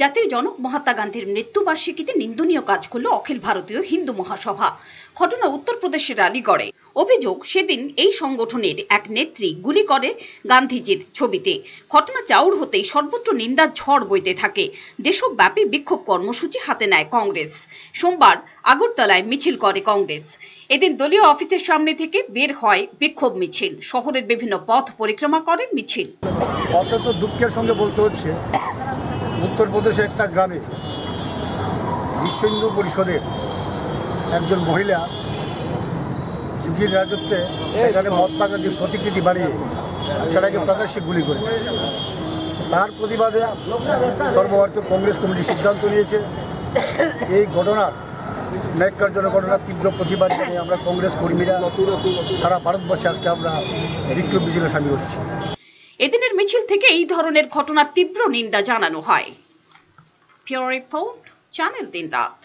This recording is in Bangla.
জাতির জনক মহাত্মা গান্ধীর মৃত্যুবার্ষিকীতে নিন্দনীয় কাজ করল অখিল ভারতীয় হিন্দু মহাসভা। ঘটনা উত্তরপ্রদেশের আলিগড়ে অভিযোগ, সেদিন এই সংগঠনের এক নেত্রী গুলি করে গান্ধীজির ছবিতে। ঘটনা চাউর হতেই সর্বত্র নিন্দার ঝড় বইতে থাকে। দেশব্যাপী বিক্ষোভ কর্মসূচি হাতে নেয় কংগ্রেস। সোমবার আগরতলায় মিছিল করে কংগ্রেস। এদিন দলীয় অফিসের সামনে থেকে বের হয় বিক্ষোভ মিছিল। শহরের বিভিন্ন পথ পরিক্রমা করে মিছিল। অত্যন্ত দুঃখের সঙ্গে বলতে হচ্ছে উত্তরপ্রদেশের একটা গ্রামে বিশ্ব হিন্দু পরিষদের একজন মহিলা যুগীর রাজত্বে সেখানে মহাত্মা গান্ধীর প্রতিকৃতি বানিয়ে সেটাকে প্রকাশ্যে গুলি করেছে। তার প্রতিবাদে সর্বভারতীয় কংগ্রেস কমিটি সিদ্ধান্ত নিয়েছে। এই ঘটনার ন্যায়কার্জনক ঘটনার তীব্র প্রতিবাদ জানিয়ে আমরা কংগ্রেস কর্মীরা সারা ভারতবর্ষে আজকে আমরা বিক্ষোভ মিছিলে সামিল হচ্ছি। এদিনের মিছিল থেকে এই ধরনের ঘটনার তীব্র নিন্দা জানানো হয়। রিপোর্ট চ্যানেল দিন রাত